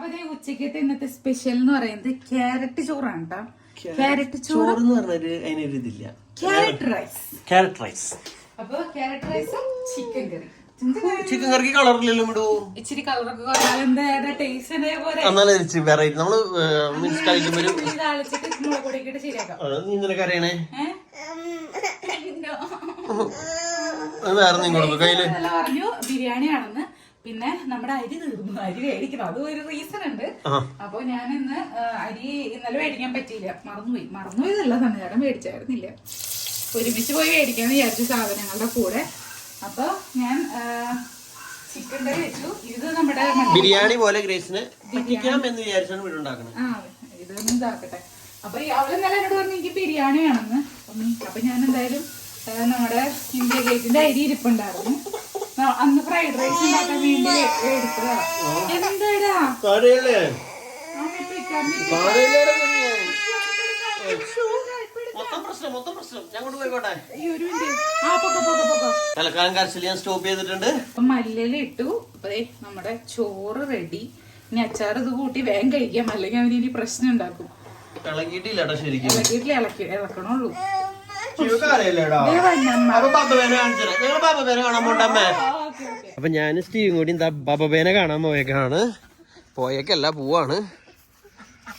അപ്പൊ ദേ ഉച്ചക്കത്തെ ഇന്നത്തെ സ്പെഷ്യൽ എന്ന് പറയുന്നത് ക്യാരറ്റ് ചോറാണ് കേട്ടോ ക്യാരറ്റ് ചോറ് എന്ന് പറഞ്ഞൊരു അതിനൊരു ഇതില്ല. ക്യാരറ്റ് റൈസ് ക്യാരറ്റ് റൈസ് അപ്പൊ ക്യാരറ്റ് റൈസും ചിക്കൻ കറി ചിക്കൻ കറിക്ക് കളറില്ലല്ലോ ഇടൂ ഇച്ചിരി കളറൊക്കെ എന്താ ടേസ്റ്റ് പോലെ എന്നാലും ഇച്ചിരി വെറൈറ്റി നമ്മൾ മീൻസ് കഴിക്കുമ്പോ ഒരു ഉള്ളി താളിച്ചിട്ട് മുളക് പൊടിയൊക്കെ ഇട്ട് ശരിയാക്കാം. ആ, നീ നിനക്ക് അറിയണേ വേറെ നീ കൊടുക്കും. കയ്യിൽ പറഞ്ഞു ബിരിയാണി ആണെന്ന്. പിന്നെ നമ്മുടെ അരി തീർന്നു. അരി മേടിക്കണം അതും ഒരു റീസൺ ഉണ്ട്. അപ്പൊ ഞാൻ ഇന്ന് അരി ഇന്നലെ മേടിക്കാൻ പറ്റിയില്ല. മറന്നുപോയി. മറന്നുപോയതല്ല സമയം മേടിച്ചായിരുന്നില്ല. ഒരുമിച്ച് പോയി മേടിക്കാന്ന് വിചാരിച്ചു സാധനങ്ങളുടെ കൂടെ. അപ്പൊ ഞാൻ ചിക്കൻ കറി വെച്ചു. ഇത് നമ്മുടെ ബിരിയാണി പോലെ ഗ്രേസിനെ എന്ന് വിചാരിച്ചാണ് വീടുണ്ടാക്കുന്നത് ആ ഇതൊന്നും ഇതാക്കട്ടെ. അപ്പൊ അവൾ ഇന്നലെ എന്നോട് പറഞ്ഞു എനിക്ക് ബിരിയാണി ആണെന്ന് അപ്പം ഞാൻ എന്തായാലും നമ്മുടെ ഇന്ത്യ ഗേറ്റിന്റെ അരി ഇരിപ്പുണ്ടായിരുന്നു. അന്ന് ഫ്രൈഡ് റൈസ് ഉണ്ടാക്കാൻ വേണ്ടി എടുത്തതാ. എന്താടാ? കടയല്ലേ ഞാൻ തലക്കാലം കരച്ചിൽ സ്റ്റോപ്പ് ചെയ്തിട്ടുണ്ട്. അപ്പൊ മല്ലിയില ഇട്ടു. അപ്പൊ ദേ നമ്മുടെ ചോറ് റെഡി ഇനി അച്ചാർ ഇത് കൂട്ടി വേഗം കഴിക്കാം. അല്ലെങ്കിൽ അവന് ഇനി പ്രശ്നം ഉണ്ടാക്കും. ഇളകിയിട്ടില്ല ശരിക്കും. ഇളക്കിയിട്ടില്ല ഇളക്കി ഇളക്കണുള്ളൂ. അപ്പൊ ഞാൻ സ്റ്റീവും കൂടി എന്താ ബബബേനെ കാണാൻ പോയേക്കാണ്. പോയേക്കല്ല പോവാണ്.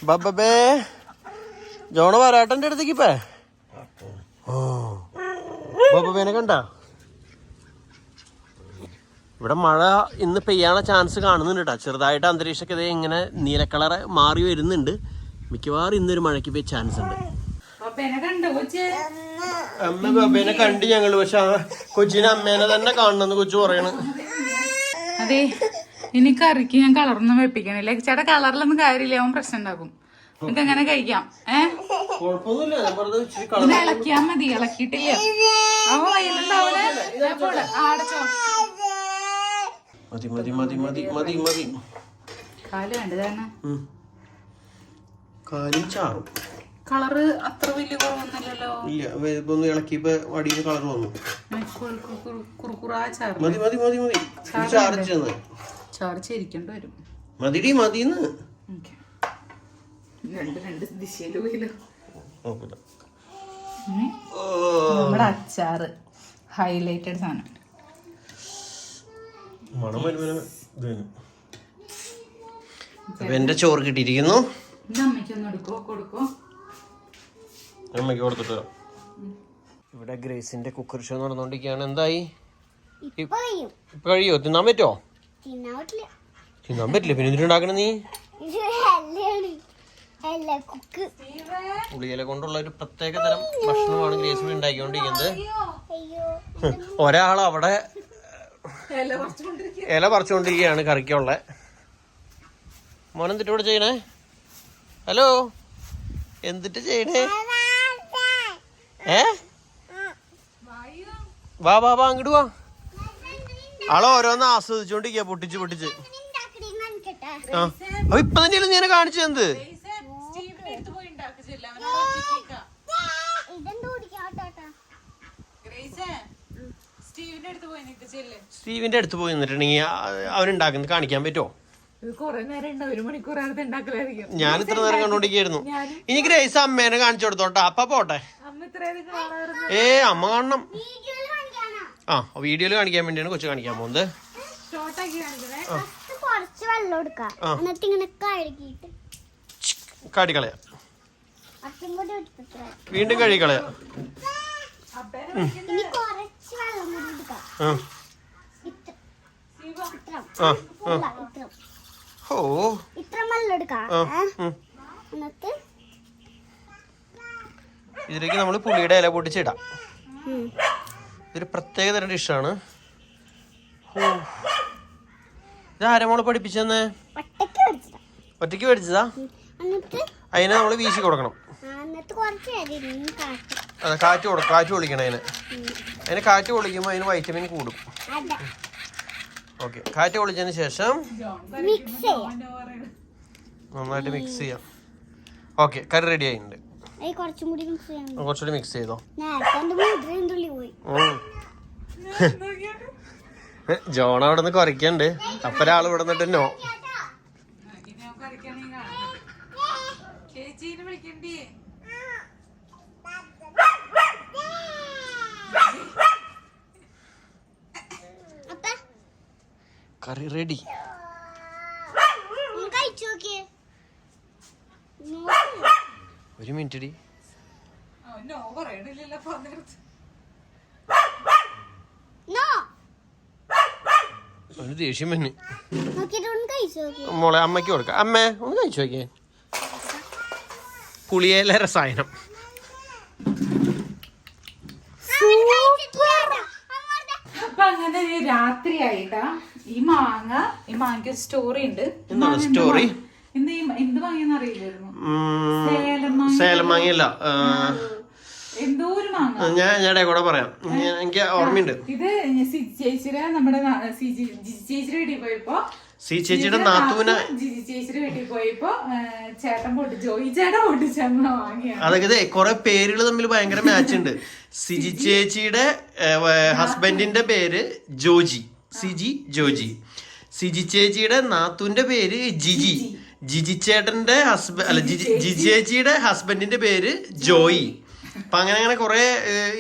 ബബബേ ജോണ വരാട്ടന്റെ അടുത്തേക്ക് ഇപ്പേ. ഓ. ബബബേനെ കണ്ട? ഇവിടെ മഴ ഇന്ന് പെയ്യാനുള്ള ചാൻസ് കാണുന്നുണ്ട് കേട്ടോ ചെറുതായിട്ട് അന്തരീക്ഷമൊക്കെ ഇതേ ഇങ്ങനെ നീല മാറി വരുന്നുണ്ട്. മിക്കവാറും ഇന്നൊരു മഴയ്ക്ക് പോയി ചാൻസ് ഉണ്ട്. അമ്മ ബബേനെ കണ്ട് ഞങ്ങൾ പക്ഷെ ആ കൊച്ചിനെ അമ്മേനെ തന്നെ കാണണമെന്ന് കൊച്ചു പറയണ്. അതെ ഇനി കറിക്ക് ഞാൻ കളറൊന്നും വെപ്പിക്കണില്ല. ചേട്ടാ കളറിലൊന്നും കാര്യമില്ല അവൻ പ്രശ്നം ഉണ്ടാക്കും. നമുക്ക് അങ്ങനെ കഴിക്കാം. ഏഹ് ഇളക്കിയാ മതി ഇളക്കിയിട്ടില്ല. അവൻ വയ്യലുണ്ടാവണേ ആടച്ചോ മതി മതി മതി മതി മതി മതി. കാൽ വേണ്ടതാണ് ഉം. കാലും ചാറും. കളറ് അത്ര വലിയ കുറവൊന്നുമില്ലല്ലോ? ഇല്ല ഇപ്പൊ ഒന്ന് ഇളക്കിയപ്പോ അടിയിൽ കളർ വന്നു കുറുക്കുറാ ചാറ്. മതി മതി മതി മതി. ചാർജ് ചാറിച്ചെന്ന് ചാർജ് വരും. മതിടി മതിന്ന്. രണ്ട് രണ്ട് പോയില്ലോ. നമ്മുടെ അച്ചാറ്. ഹൈലൈറ്റഡ് സാധനം. മണം എന്റെ ചോറ് കിട്ടിയിരിക്കുന്നു. അമ്മയ്ക്ക് ഒന്ന് എടുക്കോ കൊടുക്കോ അമ്മയ്ക്ക് കൊടുത്തിട്ട് വരാം ഇവിടെ ഗ്രേസിന്റെ കുക്കർ ഷോ നടന്നുകൊണ്ടിരിക്കുകയാണ് എന്തായി? ഇപ്പൊ കഴിയും. തിന്നാൻ പറ്റോ? തിന്നാൻ പറ്റില്ല. പിന്നെ എന്തിനുണ്ടാക്കണ നീ? പുളിയില കൊണ്ടുള്ള ഒരു പ്രത്യേക തരം ഭക്ഷണമാണ് ഗ്രേസ് ഇവിടെ ഉണ്ടാക്കിക്കൊണ്ടിരിക്കുന്നത്. അയ്യോ. ഒരാൾ അവിടെ ഇല പറിച്ചുകൊണ്ടിരിക്കുകയാണ് കറിക്കുള്ള. മോനെന്തിട്ട് ഇവിടെ ചെയ്യണേ? ഹലോ? എന്തിട്ട് ചെയ്യണേ? ഏ? വാ വാ വാ അങ്ങോട്ട് വാ. ആളെ ഓരോന്ന് ആസ്വദിച്ചോണ്ടിരിക്കുക പൊട്ടിച്ച് പൊട്ടിച്ച്. ആ. അപ്പൊ ഇപ്പൊ തന്നെയല്ലേ നീ കാണിച്ചു തന്നത് ചെല്ല്. സ്റ്റീവിന്റെ അടുത്ത് പോയി നിന്നിട്ടുണ്ടെങ്കിൽ അവനുണ്ടാക്കുന്നത് കാണിക്കാൻ പറ്റുമോ ഞാൻ ഇത്ര നേരം കണ്ടോണ്ടിരിക്കായിരുന്നു ഇനി ഗ്രേസ് അമ്മേനെ കാണിച്ചു കൊടുത്തോട്ടെ. അപ്പ പോട്ടെ. ഏ അമ്മ കാണണം. വീഡിയോയിൽ കാണിക്കാനാ ആ വീഡിയോയിൽ കാണിക്കാൻ വേണ്ടിയാണ് കൊച്ചു കാണിക്കാൻ പോകുന്നത്. വീണ്ടും കഴുകിക്കളയാ. ഇനി കുറച്ച് വെള്ളം കൂടി എടുക്കാം. ആ. ആ ഓ. ഇത്ര മല്ലെടുക്കാം? എന്നിട്ട്? ഇതിലേക്ക് നമ്മൾ പുളിയുടെ ഇല പൊട്ടിച്ചിടാം. ഇതൊരു പ്രത്യേക തരം ഡിഷാണ് ഓ മോൾ ആരമോൾ പഠിപ്പിച്ചെന്ന്? ഒറ്റയ്ക്ക് പഠിച്ചതാ. മേടിച്ചതാ അതിനെ നമ്മൾ വീശി കൊടുക്കണം. അതെ കാറ്റ് കൊടുക്കും കാറ്റ് പൊളിക്കണം അതിന്. അതിന് കാറ്റ് പൊളിക്കുമ്പോൾ അതിന് വൈറ്റമിൻ കൂടും. ഓക്കെ. കാറ്റ് പൊളിച്ചതിന് ശേഷം നന്നായിട്ട് മിക്സ് ചെയ്യാം. ഓക്കെ കറി റെഡി ആയിട്ടുണ്ട്. കുറച്ചുകൂടി മിക്സ് ചെയ്തോ. ജോൺ അവിടെ നിന്ന് കുറയ്ക്കണ്ട്. അപ്പൊ ഒരാൾ ഇവിടെ നിന്നിട്ട് നോ കറി റെഡി ഒരു മിനിറ്റ് ഡി ഒരു ദേഷ്യം തന്നെ മോളെ അമ്മയ്ക്ക് കൊടുക്കാം. അമ്മേ ഒന്ന് കഴിച്ചു നോക്കിയേ. പുളിയേല രസായനം അപ്പൊ അങ്ങനെ ഒരു രാത്രിയായിട്ടാ. ഈ മാങ്ങ ഈ മാങ്ങയ്ക്ക് ഒരു സ്റ്റോറി ഉണ്ട്. എന്താണ് മാങ്ങ എന്ത് മാങ്ങയെന്ന് അറിയില്ലായിരുന്നു. സേലം മാങ്ങയല്ല എന്തോ ഒരു മാങ്ങ. ഞാൻ ഞാൻ കൂടെ പറയാം. എനിക്ക് ഓർമ്മയുണ്ട്. ഇത് ചേച്ചിയുടെ നമ്മുടെ ചേച്ചിയുടെ വീട്ടിൽ പോയപ്പോ സി ചേച്ചിയുടെ നാത്തൂന ജിജി ചേച്ചിയുടെ വീട്ടിൽ പോയപ്പോ ആ, ചേട്ടൻ പൊട്ടി ജോയി ചേട്ടൻ വാങ്ങിയാണ്. ഇതേ കുറെ പേരുകൾ തമ്മിൽ ഭയങ്കര മാച്ച് ഉണ്ട്. സിജി ചേച്ചിയുടെ ഹസ്ബൻഡിന്റെ പേര് ജോജി. സിജി ജോജി. സിജി ചേച്ചിയുടെ നാത്തൂന്റെ പേര് ജിജി. ജിജി. ചേട്ടന്റെ ഹസ്ബൻഡ് അല്ല ജിജി ജിജി ചേച്ചിയുടെ ഹസ്ബൻഡിന്റെ പേര് ജോയി. അപ്പൊ അങ്ങനെ അങ്ങനെ കുറെ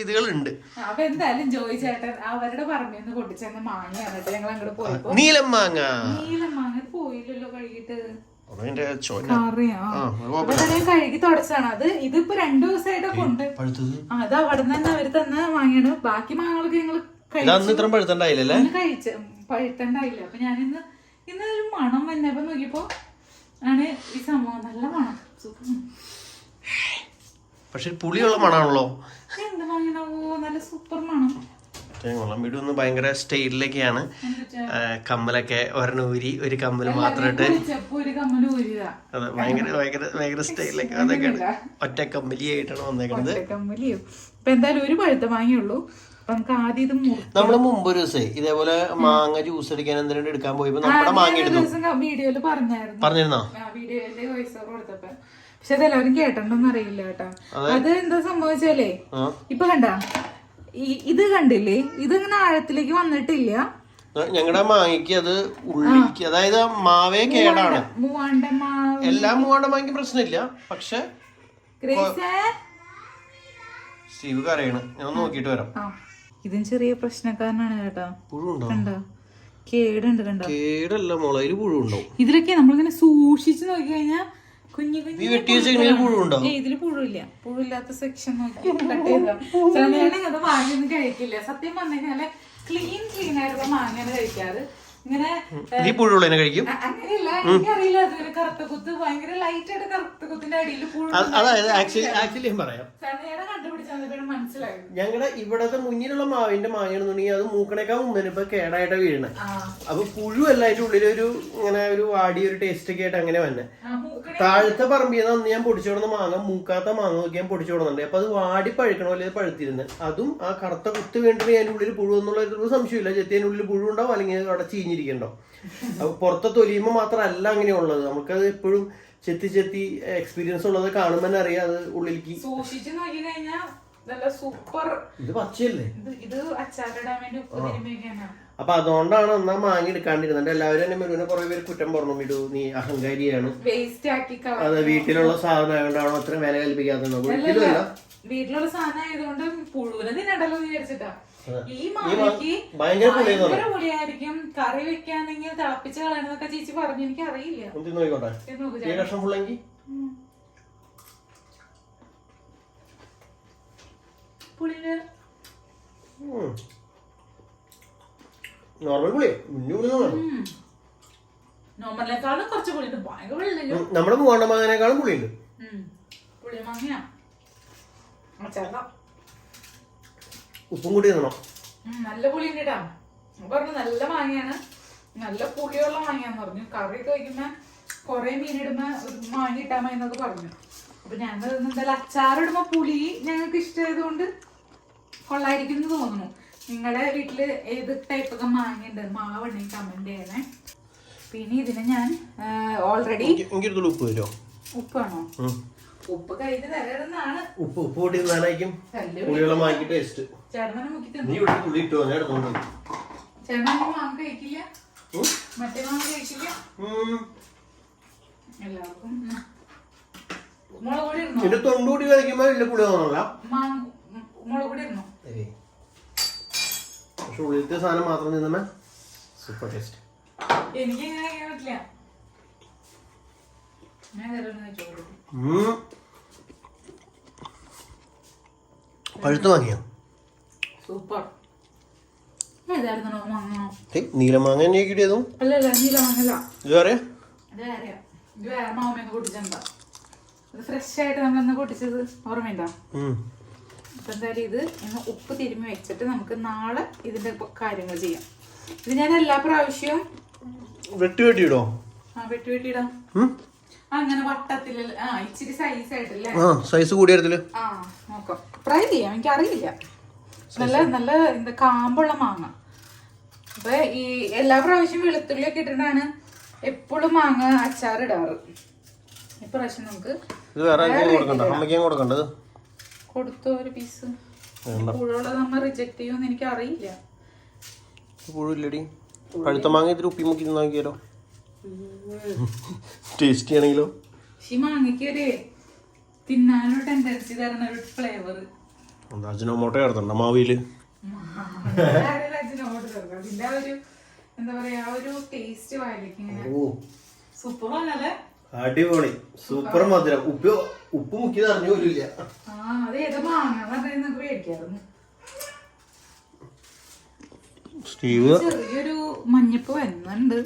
ഇതുകൾ ഉണ്ട് അപ്പൊ എന്തായാലും ജോയി ചേട്ടൻ അവരുടെ പറമ്പിന്ന് പൊട്ടിച്ചെന്ന മാങ്ങയാണ് കേട്ടോ ഞങ്ങൾ അങ്ങോട്ട് പോയപ്പോ നീലം മാങ്ങ. നീല മാങ്ങ പോയില്ലല്ലോ കഴുകിട്ട് കഴുകി തുടച്ചാണ് അത് ഇതിപ്പോ രണ്ടു ദിവസമായിട്ടൊക്കെ ഉണ്ട്. പഴുത്തത്? ആ, അത് അവിടെ നിന്ന് അവർ തന്ന മാങ്ങയാണ്. ബാക്കി മാങ്ങകളൊക്കെ ഞങ്ങൾ ഇത് അന്ന് ഇത്ര പഴുത്തണ്ടായില്ലല്ലേ പഴുത്തണ്ടായില്ല അപ്പൊ ഞാൻ ഇന്ന് ഒരു മണം വന്നപ്പോ നോക്കിയപ്പോ ആണ് ഈ സംഭവം. നല്ല മണം. പക്ഷെ പുളിയുള്ള മണാണല്ലോ ഇത് എന്ത് മാങ്ങണവോ നല്ല സൂപ്പർ മണം. കൊള്ളാം. വീട് ഒന്ന് ഭയങ്കര സ്റ്റൈലിലൊക്കെയാണ്. കമ്മലൊക്കെ ഒരെണ്ണൂരി ഒരു കമ്മൽ മാത്രം ഇട്ട് ചെപ്പ് ഒരു കമ്മൽ ഊരിതാ അതെ ഭയങ്കര ഭയങ്കര ഭയങ്കര സ്റ്റൈലൊക്കെ അതൊക്കെയാണ്. ഒറ്റ കമ്പലിയായിട്ടാണ് വന്നേക്കുന്നത് ഇപ്പൊ എന്തായാലും ഒരു പഴുത്ത മാങ്ങയുള്ളൂ. നമ്മൾ മുമ്പ് ഒരു ദിവസം ഇതേപോലെ മാങ്ങ ജ്യൂസ് അടിക്കാൻ എന്തിനാണ് എടുക്കാൻ പോയപ്പോ നമ്മുടെ മാങ്ങ എടുത്തു വീഡിയോയിൽ പറഞ്ഞായിരുന്നു. വീഡിയോയിൽ കൊടുത്തപ്പോ. പക്ഷെ അതെല്ലാവരും കേട്ടിട്ടുണ്ടോന്ന് അറിയില്ല കേട്ടോ. അത്. എന്താ സംഭവിച്ചാലേ ഇപ്പൊ കണ്ട ഇത് കണ്ടില്ലേ? ഇത് ഇങ്ങനെ ആഴത്തിലേക്ക് വന്നിട്ടില്ല. ഞങ്ങളുടെ മാങ്ങയ്ക്ക് അത് ഉള്ളിക്ക് അതായത് മാവേ കേടാണ്. എല്ലാം മാവ്. എല്ലാ മൂവാണ്ട മാങ്ങയ്ക്ക് പ്രശ്നമില്ല പക്ഷെ സ്റ്റീവ് കരയണ്. ഞാൻ നോക്കിട്ട് വരാം. ഇതും ചെറിയ പ്രശ്നക്കാരനാണ് കേട്ടോ. കണ്ട? കേടുണ്ട് കണ്ട? കേടല്ല മുളയിൽ പുഴുണ്ടോ? ഇതിലൊക്കെ നമ്മളിങ്ങനെ സൂക്ഷിച്ചു നോക്കി കഴിഞ്ഞാൽ കുഞ്ഞു കുഞ്ഞു ഇതിൽ പുഴുയില്ല പുഴുയില്ലാത്ത സെക്ഷൻ ഞാൻ അത് വാങ്ങിയൊന്നും കഴിക്കില്ല. സത്യം പറഞ്ഞു കഴിഞ്ഞാൽ ക്ലീൻ ക്ലീൻ ആയിട്ടുള്ള മാങ്ങയാണ് കഴിക്കാറ്. ഇങ്ങനെ നീ പുഴുള്ള കഴിക്കും. അങ്ങനെയല്ല എനിക്കറിയില്ല അതിങ്ങനെ കറുത്ത കുത്ത് ഭയങ്കര ലൈറ്റ് ആയിട്ട് കറുത്ത കുത്തിന്റെ അടിയിൽ അതായത് ആക്ച്വലി ആക്ച്വലി ഞാൻ പറയാം. മനസ്സിലായത് ഞങ്ങളുടെ ഇവിടത്തെ മുന്നിലുള്ള മാവിന്റെ മാങ്ങയാണെന്നുണ്ടെങ്കിൽ അത് മൂക്കണേക്കാൾ മുമ്പിന് ഇപ്പൊ കേടായിട്ടാ വീഴണേ അപ്പൊ പുഴു അല്ല ഉള്ളിൽ ഉള്ളിലൊരു ഇങ്ങനെ ഒരു വാടിയ ഒരു ടേസ്റ്റ് ഒക്കെ ആയിട്ട് അങ്ങനെ വന്നെ. താഴത്തെ പറമ്പിൽ നിന്ന് അന്ന് ഞാൻ പൊടിച്ചു കൊടുന്ന മാങ്ങ മൂക്കാത്ത മാങ്ങ നോക്കി ഞാൻ പൊടിച്ചു കൊടുക്കുന്നുണ്ട് അപ്പൊ അത് വാടി പഴുക്കണ പോലെ ഇത് പഴുത്തിരുന്ന്. അതും ആ കറുത്ത കുത്ത് വേണ്ടിട്ട് അതിന്റെ ഉള്ളിൽ പുഴു എന്നുള്ള ഒരു സംശയമില്ല. ചെത്തി അതിന്റെ ഉള്ളിൽ പുഴു ഉണ്ടാവും അല്ലെങ്കിൽ അവിടെ ചീഞ്ഞിരിക്കണ്ടോ അപ്പൊ പുറത്തെ തൊലിയുമ്പോൾ മാത്രമല്ല അങ്ങനെയുള്ളത് നമുക്കത് എപ്പോഴും ചെത്തി ചെത്തി എക്സ്പീരിയൻസ് ഉള്ളത് കാണുമ്പോൾ തന്നെ അറിയാം അത് ഉള്ളിലേക്ക്. സൂക്ഷിച്ച് നോക്കി കഴിഞ്ഞാൽ നല്ല സൂപ്പർ ഇത് പച്ചയല്ലേ? ഇത് അച്ചാറിടാൻ വേണ്ടി ഉപ്പ് അപ്പൊ അതുകൊണ്ടാണ് എന്നാ മാങ്ങി എടുക്കാണ്ടിരുന്നത്. എല്ലാവരും എന്നെ മെരുവിനെ കുറെ പേര് കുറ്റം പറഞ്ഞു. വിടു നീ അഹങ്കാരിയാണ്. വേസ്റ്റ് ആക്കി കള- അത് വീട്ടിലുള്ള സാധനം ആയതുകൊണ്ടാണോ അത്ര വില കൽപ്പിക്കാത്തത്. അല്ല. വീട്ടിലുള്ള സാധനം ആയതുകൊണ്ട് പുഴുവിനെ തിന്നണ്ടല്ലോ എന്ന് വിചാരിച്ചിട്ടാ. ഈ ഈ മാ- മാങ്ങയ്ക്ക് ഭയങ്കര പുളിയായിരിക്കും. കറി വെക്കാണെങ്കിൽ തിളപ്പിച്ച് കളയണമെന്നൊക്കെ ചേച്ചി പറഞ്ഞു. എനിക്ക് അറിയില്ല നോർമൽ പുളി നോർമലിനേക്കാളും കുറച്ച് പുളിയുണ്ട്. ഭയങ്കര നമ്മുടെ മൂവാണ്ട മാങ്ങനേക്കാളും പുളിയുണ്ട് പുളിയ മാങ്ങയാ. ഉപ്പും കൂടി തിന്നണം നല്ല പുളി കേട്ടാ ഞാൻ പറഞ്ഞു നല്ല മാങ്ങയാണ്. നല്ല പുളിയുള്ള മാങ്ങയാന്ന് പറഞ്ഞു. കറിയൊക്കെ വയ്ക്കുമ്പോ കൊറേ മീനിടുമ്പോ ഒരു മാങ്ങ ഇട്ടാ മതി എന്നൊക്കെ പറഞ്ഞു. അപ്പൊ ഞങ്ങൾ എന്തായാലും അച്ചാറിടുമ്പോ പുളി ഞങ്ങൾക്ക് ഇഷ്ടമായതുകൊണ്ട് കൊള്ളായിരിക്കും എന്ന് തോന്നുന്നു. നിങ്ങളുടെ വീട്ടിൽ ഏത് ടൈപ്പ് ഒക്കെ മാങ്ങ ഉണ്ട് മാവുണ്ടെങ്കിൽ കമന്റ് ചെയ്യണേ. പിന്നെ ഇതിനെ ഞാൻ ഓൾറെഡി ഉപ്പാണോ ഉപ്പ് ഉപ്പ് ഉപ്പ് കൂട്ടി തിന്നാനായിരിക്കും കല്ല് പുളിയുള്ള മാങ്ങി ടേസ്റ്റ് ചേട്ടനെ മുക്കി നീ ഇവിടെ പുളി ഇട്ടോ? ഞാൻ എടുത്തോണ്ട് പോയി. ചേട്ടൻ മാങ്ങ കഴിക്കില്ല. ഉം. മറ്റേ മാങ്ങ കഴിക്കില്ല. എല്ലാവർക്കും ഉം. മുളക് പൊടി ഇടണോ? ഇതിന്റെ തൊണ്ടൂടി കഴിക്കുമ്പോ വലിയ പുളി തോന്നല്ല മാങ്ങ ഉം, മുളക് പൊടി ഇടണോ? പക്ഷെ ഉള്ളിലത്തെ സാധനം മാത്രം നിന്നമേ സൂപ്പർ ടേസ്റ്റ് എനിക്ക് ഇങ്ങനെ കഴിക്കാൻ പറ്റില്ല ഞാൻ വേറെ ഒന്ന് കഴിച്ചോളൂ പഴുത്ത് വാങ്ങിയോ സൂപ്പർ. നീലമാങ്ങ തന്നെ കിട്ടിയതും. ഇത് പറയാ ഫ്രഷ് ആയിട്ട് നമ്മളന്ന് പൊട്ടിച്ചത് ഓർമ്മയുണ്ടോ? അപ്പൊ എന്തായാലും ഇത് ഇന്ന് ഉപ്പ് തിരുമ്മി വെച്ചിട്ട് നമുക്ക് നാളെ ഇതിന്റെ കാര്യങ്ങൾ ചെയ്യാം. ഇത് ഞാൻ എല്ലാ പ്രാവശ്യവും വെട്ടി വെട്ടിയിടോ? ആ വെട്ടി വെട്ടിയിടാം. അങ്ങനെ വട്ടത്തിൽ ആ ഇച്ചിരി സൈസ് ആയിട്ടല്ലേ? ആ സൈസ് കൂടിയതിൽ ആ നോക്കാം. ട്രൈ ചെയ്യാം എനിക്ക് അറിയില്ല നല്ല നല്ല എന്താ കാമ്പുള്ള മാങ്ങ. അപ്പൊ ഈ എല്ലാ പ്രാവശ്യം വെളുത്തുള്ളി ഒക്കെ ഇട്ടിട്ടാണ് എപ്പോഴും മാങ്ങ അച്ചാർ ഇടാറ്. ഇപ്രാവശ്യം നമുക്ക് ഇത് വേറെ അമ്മയ്ക്കും കൊടുക്കണ്ടത് കൊടുത്തോ ഒരു പീസ് പുഴുള്ളത് നമ്മ റിജക്ട് ചെയ്യുമെന്ന് എനിക്ക് അറിയില്ല പുഴില്ലടി പഴുത്ത മാങ്ങ ഇതിൽ ഉപ്പി മുക്കി നോക്കിയാലോ ടേസ്റ്റി ആണെങ്കിലോ ഒരു തിന്നാനൊരു ടെൻഡൻസി തരുന്ന ഒരു ഫ്ലേവർ അജിനോമോട്ടോ ചേർത്തണ്ട മാവിയിൽ? അതിന്റെ ആ ഒരു എന്താ പറയാ ഒരു ടേസ്റ്റ് വായിലേക്ക് ഓ. സൂപ്പർ ആണല്ലേ അടിപൊളി. സൂപ്പർ മധുരം. ഉപ്പ് ഉപ്പ് മുക്കിയത് അറിഞ്ഞു പോലും മേടിക്കായിരുന്നു. സ്റ്റീവ്? ചെറിയൊരു മഞ്ഞപ്പ് വരുന്നുണ്ട്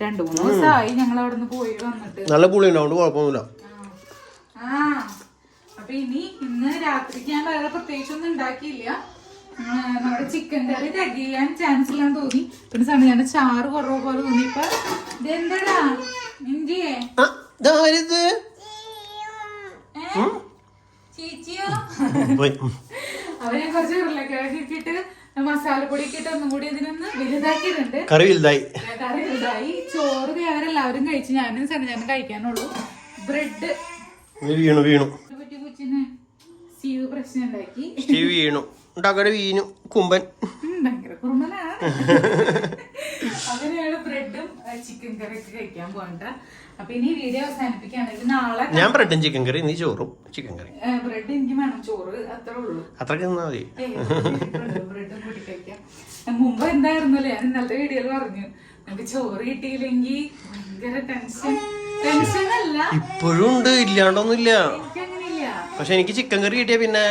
രണ്ടു മൂന്ന് ദിവസമായി ഞങ്ങൾ അവിടുന്ന് പോയി വന്നിട്ട്. നല്ല പുളി ഉണ്ടാവും കുഴപ്പമൊന്നുമില്ല. ആ. അപ്പൊ ഇനി ഇന്ന് രാത്രിക്ക് ഞാൻ വേറെ പ്രത്യേകിച്ച് ഒന്നും ഉണ്ടാക്കിയില്ല നമ്മുടെ ചിക്കൻ കറി തികയാൻ ചാൻസ് ഇല്ലാന്ന് തോന്നി. പിന്നെ സമയം ചാറ് കുറവ് പോലെ തോന്നി. ഇപ്പൊ ഇതെന്താടാ ഇന്ത്യയെ? ചീച്ചിയോ. അവരെ കുറച്ച് ഉരുളക്കിഴങ്ങ് ഇട്ടിട്ട് മസാലപ്പൊടി ഒന്നും കൂടി ഇതിനൊന്ന് വലുതാക്കിയിട്ടുണ്ട്. കറി വലുതായി. കറി വലുതായി. ചോറ് വേറെ അവരെല്ലാവരും കഴിച്ചു ഞാനും സനജാനും കഴിക്കാനുള്ളൂ. ബ്രെഡ്. വീണു വീണു. കൊച്ചിന് സീവ് പ്രശ്നം ഉണ്ടാക്കി സ്റ്റീവ് വീണു. ഉണ്ടാക്കടെ വീണു. കുമ്പൻ. ഭയങ്കര കുറുമ്പനാണ് അങ്ങനെയാണ് ബ്രെഡും ചിക്കൻ കറിയൊക്കെ കഴിക്കാൻ പോകണ്ട. അപ്പൊ ഇനി വീഡിയോ അവസാനിപ്പിക്കുകയാണെങ്കിൽ നാളെ ഞാൻ ബ്രെഡും ചിക്കൻ കറി നീ ചോറും ചിക്കൻ കറി ബ്രെഡ് എനിക്ക് വേണം. ചോറ് അത്രേ ഉള്ളൂ. അത്രയ്ക്ക് നിന്നാ മതി. ബ്രെഡും കൂട്ടി കഴിക്കാം. മുമ്പ് എന്തായിരുന്നല്ലേ ഞാൻ ഇന്നലത്തെ വീഡിയോയിൽ പറഞ്ഞു. നമുക്ക് ചോറ് കിട്ടിയില്ലെങ്കിൽ ഭയങ്കര ടെൻഷൻ ടെൻഷൻ അല്ല. ഇപ്പോഴും ഉണ്ട് ഇല്ലാണ്ടൊന്നുമില്ല. പക്ഷെ എനിക്ക് ചിക്കൻ കറി കിട്ടിയ പിന്നെ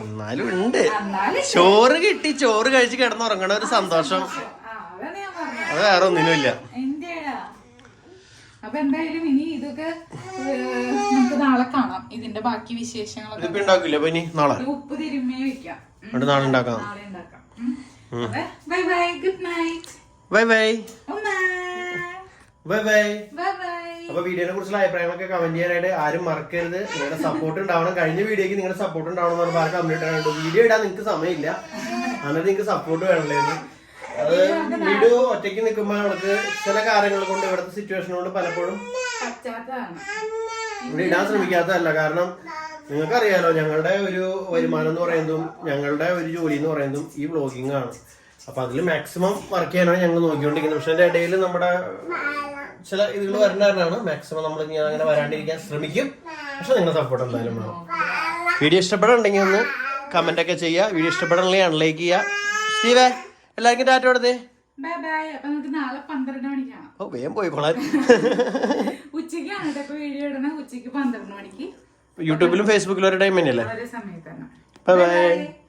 എന്നാലും ഉണ്ട്. ചോറ് കിട്ടി ചോറ് കഴിച്ച് കിടന്നുറങ്ങണ ഒരു സന്തോഷം. അത് വേറെ ഒന്നിനുമില്ല. അപ്പൊ എന്തായാലും ഇനി ഇതൊക്കെ നമുക്ക് നാളെ കാണാം. ഇതിന്റെ ബാക്കി വിശേഷങ്ങളൊക്കെ ഉപ്പ് തിരുമ്മേ വെക്കാം. നാളെ ഉണ്ടാക്കാം. Bye bye good night. Bye bye. Bye bye. Bye bye. അപ്പൊ വീഡിയോനെ കുറിച്ചുള്ള അഭിപ്രായങ്ങളൊക്കെ കമന്റ് ചെയ്യാനായിട്ട് ആരും മറക്കരുത്. നിങ്ങളുടെ സപ്പോർട്ട് ഉണ്ടാവണം. കഴിഞ്ഞ വീഡിയോക്ക് നിങ്ങളുടെ സപ്പോർട്ട് ഉണ്ടാവണം എന്ന് പറഞ്ഞാൽ കമന്റ് ഇടാനുണ്ട് വീഡിയോ ഇടാൻ നിങ്ങൾക്ക് സമയമില്ല. എന്നിട്ട് നിങ്ങൾക്ക് സപ്പോർട്ട് വേണമല്ലായിരുന്നു അത് വീഡിയോ ഒറ്റയ്ക്ക് നിൽക്കുമ്പോൾ നമുക്ക് ചില കാര്യങ്ങൾ കൊണ്ട് ഇവിടുത്തെ സിറ്റുവേഷൻ കൊണ്ട് പലപ്പോഴും ഇവിടെ ഇടാൻ ശ്രമിക്കാത്തതല്ല. കാരണം നിങ്ങൾക്കറിയാലോ ഞങ്ങളുടെ ഒരു വരുമാനം എന്ന് പറയുന്നതും ഞങ്ങളുടെ ഒരു ജോലി എന്ന് പറയുന്നതും ഈ വ്ളോഗിങ് ആണ്. അപ്പൊ അതിൽ മാക്സിമം വർക്ക് ചെയ്യാനാണ് ഞങ്ങൾ നോക്കിക്കൊണ്ടിരിക്കുന്നത്. പക്ഷെ അതിന്റെ ഇടയിൽ നമ്മുടെ ചില ഇതുകൾ വരേണ്ടതാണ് മാക്സിമം നമ്മൾ ഇനി അങ്ങനെ വരാണ്ടിരിക്കാൻ ശ്രമിക്കും. പക്ഷെ നിങ്ങളുടെ സപ്പോർട്ട് എന്തായാലും വേണം. വീഡിയോ ഇഷ്ടപ്പെടുന്നുണ്ടെങ്കിൽ ഒന്ന് കമന്റ് ഒക്കെ ചെയ്യുക. വീഡിയോ ഇഷ്ടപ്പെടണമെങ്കിൽ അൺലൈക്ക് ചെയ്യുക. സ്റ്റീവേ എല്ലാവർക്കും ഡാറ്റ കൊടുത്തേ. ബൈ ബൈ അപ്പൊ നമുക്ക് നാളെ പന്ത്രണ്ട് മണിക്കാണ് ഓ വേഗം പോയി ഉച്ചയ്ക്കാണ് കേട്ടോ. വീഡിയോ ഇടണ ഉച്ചയ്ക്ക് പന്ത്രണ്ട് മണിക്ക്. യൂട്യൂബിലും ഫേസ്ബുക്കിലും ഒരു ടൈം തന്നെയല്ലേ? ഒരേ സമയത്താണ് ബൈ ബൈ